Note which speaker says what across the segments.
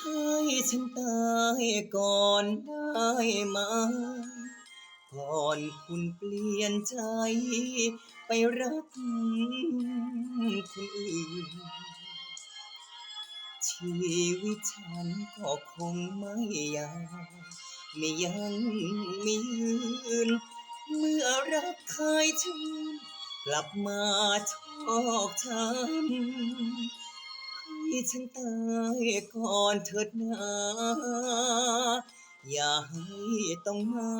Speaker 1: ให้ฉันตายก่อนได้ไหมก่อนคุณเปลี่ยนใจ ไปรักคนอื่น ชีวิตฉันก็คงไม่ยาวไม่ยังมียืน เมื่อรักเคยชื่นกลับมาชอกช้ำ ฉันตายก่อนเถิดนาอย่าให้ต้องมา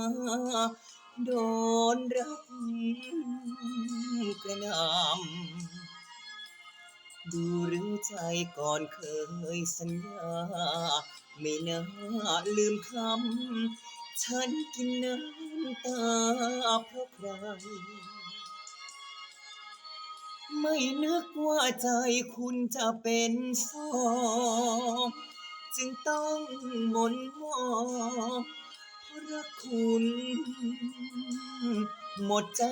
Speaker 1: โดนรักกระหนำดูหรือใจก่อนเคยสัญญา ไม่น่าลืมคำ ฉันกินน้ำตาเพราะใคร ไม่นึกว่าใจคุณจะเป็นสองจึงต้องมนมองเพราะรักคุณ หมดใจ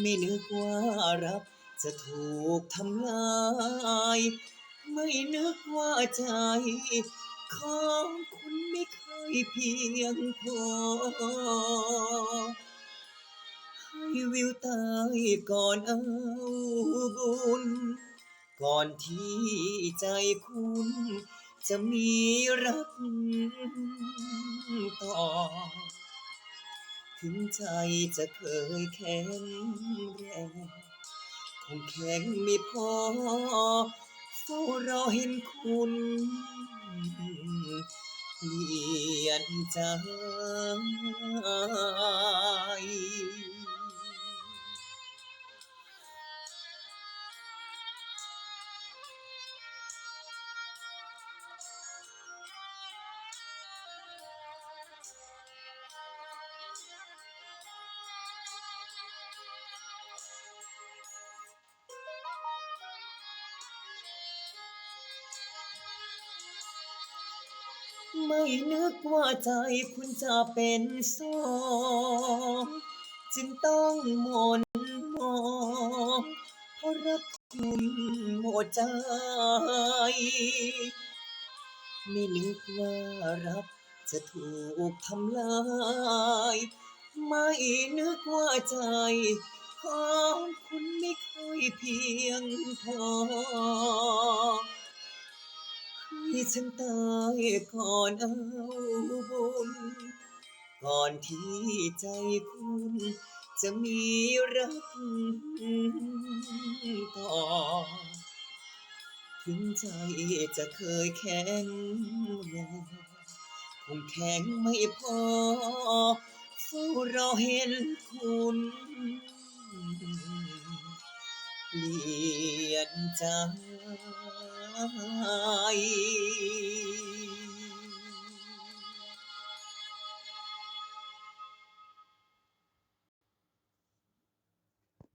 Speaker 1: ไม่นึกว่ารักจะถูกทำลาย ไม่นึกว่าใจของคุณไม่เคยเพียงพอ ให้วิวตายก่อนเอาบุญ ก่อนที่ใจคุณ จะมีรักต่อ ถึงใจจะเคยแข็งแรงคงแข็งไม่พอเฝ้ารอเห็นคุณเปลี่ยนใจ ไม่นึกว่าใจคุณจะเป็นสองจึงต้องหมนมองเพราะรักคุณหมดใจ ไม่นึกว่ารักจะถูกทำลาย ไม่นึกว่าใจของคุณไม่เคยเพียงพอ ฉันตายก่อนเอาบุญ ก่อนที่ใจคุณจะมีรักต่อ ถึงใจจะเคยแข็งแรงคงแข็งไม่พอเฝ้ารอเห็นคุณเปลี่ยนใจ ആയി